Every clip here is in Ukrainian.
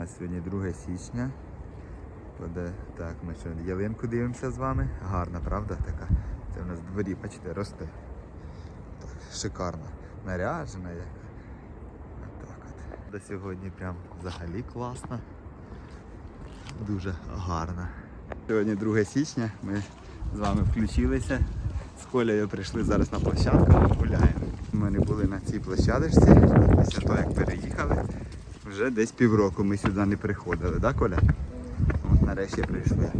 нас сьогодні 2 січня. Буде, так, ми ще ялинку дивимося з вами. Гарна, правда? Така. Це в нас в дворі, бачите, росте. Так, шикарно. Наряджена яка. Отак от. До сьогодні прям взагалі класно. Дуже гарно. Сьогодні 2 січня. Ми з вами включилися. З Колею прийшли зараз на площадку, гуляємо. Ми не були на цій площадочці після того, як переїхали. Вже десь півроку ми сюди не приходили, да, Коля? От нарешті прийшли.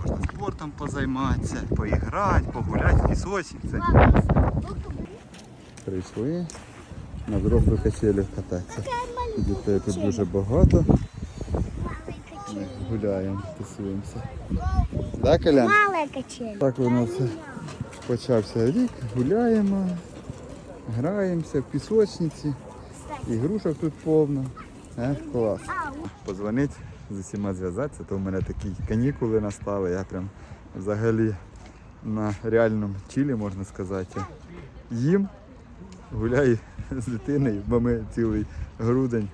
Можна спортом позайматися, поіграти, погуляти в пісочниці. Прийшли на взрослих качелях кататися. Дітей тут дуже багато. Ми гуляємо, тусуємося. Так, качель. Так у нас почався рік, гуляємо, граємося в пісочниці, ігрушок тут повно. Е, клас. Позвонить, з усіма зв'язатися, то в мене такі канікули настали. Я прям взагалі на реальному чилі, можна сказати. Їм, гуляю з дитиною, бо ми цілий грудень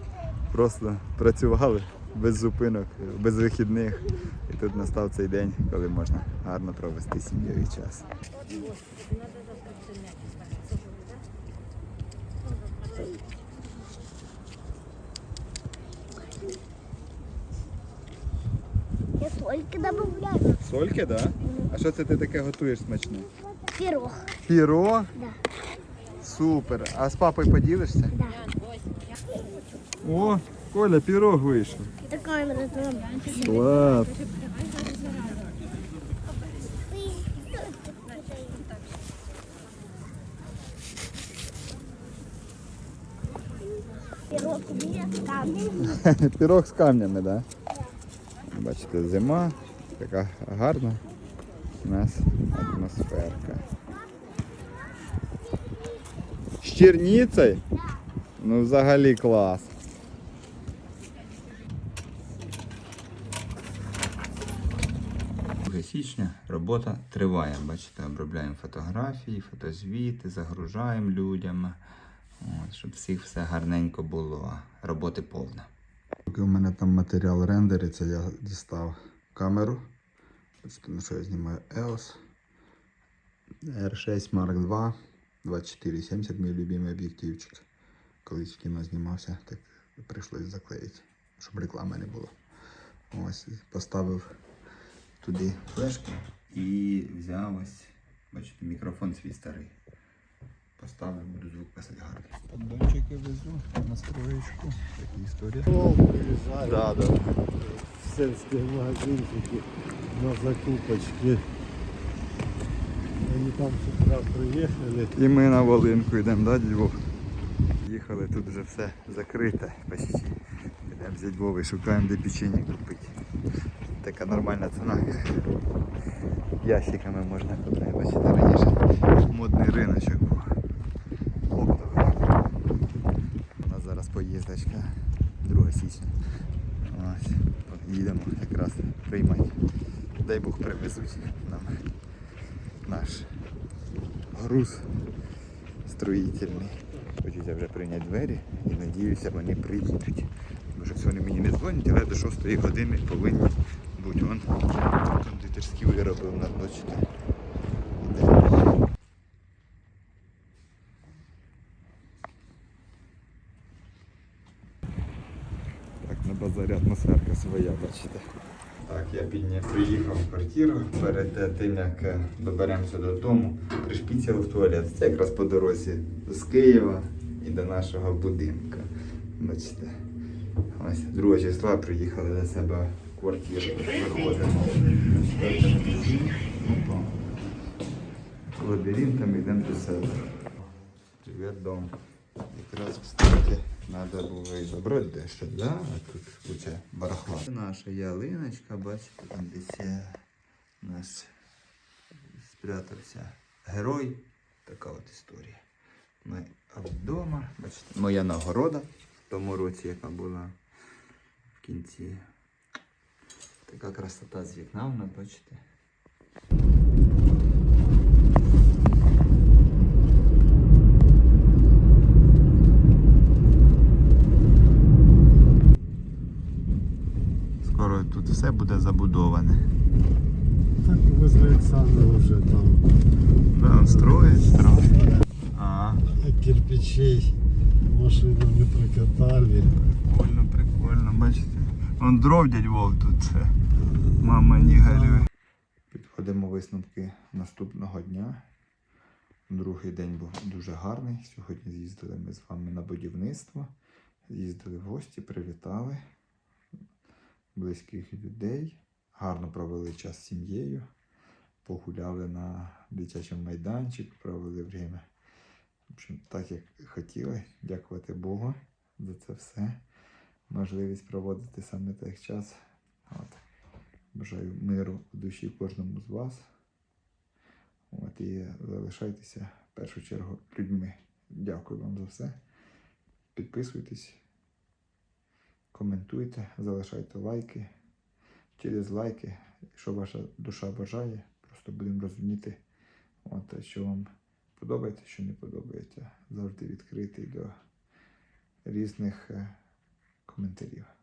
просто працювали без зупинок, без вихідних. І тут настав цей день, коли можна гарно провести сім'євий час. Я только добавляю. Сольки, так? Да? А що це ти таке готуєш смачне? Пирог. Піро? Да. Супер. А з папою поділишся? Да. О, Коля, пірог вийшов. Такой разрываем. Клас. Пирог. Пірог з камнями, так? Да? Бачите, зима, така гарна у нас атмосферка. З черніцею? Ну взагалі клас. січня робота триває. Бачите, обробляємо фотографії, фотозвіти, загружаємо людям, от, щоб всіх все гарненько було. Роботи повна. Поки у мене там матеріал рендериться, я дістав камеру. Бачите, на що я знімаю EOS R6 Mark II 2470 мій любимий об'єктивчик. Колись в кіно знімався, так прийшлось заклеїти, щоб реклами не було. Ось поставив туди флешку і взяв ось, бачите, мікрофон свій старий. Поставив, буду звук писати гарний. Везу на строєчку. Такі історії. Да, да. сельские магазинчики на закупочки. Они там с утра приехали. І ми на Волинку йдемо, да, Львов? Їхали, тут вже все закрите почти. Йдемо з Львови, шукаємо де печення купити. Така нормальна ціна. Ящиками можна купити. Бачите, раніше модний риночок був. Оптовий. У нас поїздочка 2 січня. Ось, їдемо якраз приймати. Дай Бог привезуть нам наш груз строїтельний. Хочеться вже прийняти двері і надіюся, вони приїдуть. Бо щось вони мені не дзвонять, але до 6 години повинні бути. Вон кондитерські вироби у нас бачите. Іде. Так, на базарі атмосферка своя, бачите. Так, я підня... приїхав в квартиру перед тим, як е, доберемося додому, пришпіцяли в туалет. Це якраз по дорозі з Києва і до нашого будинку. Бачите. Ось 2 числа приїхали до себе в квартиру. Виходимо. Лабіринтом йдемо до себе. Привіт, дом. Якраз, кстати, треба було і забрати дещо, да? А тут куча барахла. Це наша ялиночка, бачите, там десь наш спрятався герой. Така от історія. Ми вдома, бачите, моя нагорода в тому році, яка була в кінці. Така красота з вікна, вона, бачите. Скоро тут все буде забудоване. Так возле Олександра вже там. Да, он строїть, строїть. А, Кирпичей машину не прокатали. прикольно, прикольно, бачите. Он дров дядь Вов тут. Це. Мама не горюй. Підходимо висновки наступного дня. Другий день був дуже гарний. Сьогодні з'їздили ми з вами на будівництво. З'їздили в гості, привітали близьких людей. Гарно провели час з сім'єю. Погуляли на дитячому майданчику, провели время. В общем, так як хотіли. Дякувати Богу за це все. Можливість проводити саме так час. От. Бажаю миру в душі кожному з вас. От, і залишайтеся в першу чергу людьми. Дякую вам за все. Підписуйтесь, коментуйте, залишайте лайки. Через лайки, що ваша душа бажає, просто будемо розуміти, от, що вам подобається, що не подобається. Завжди відкритий до різних е, коментарів.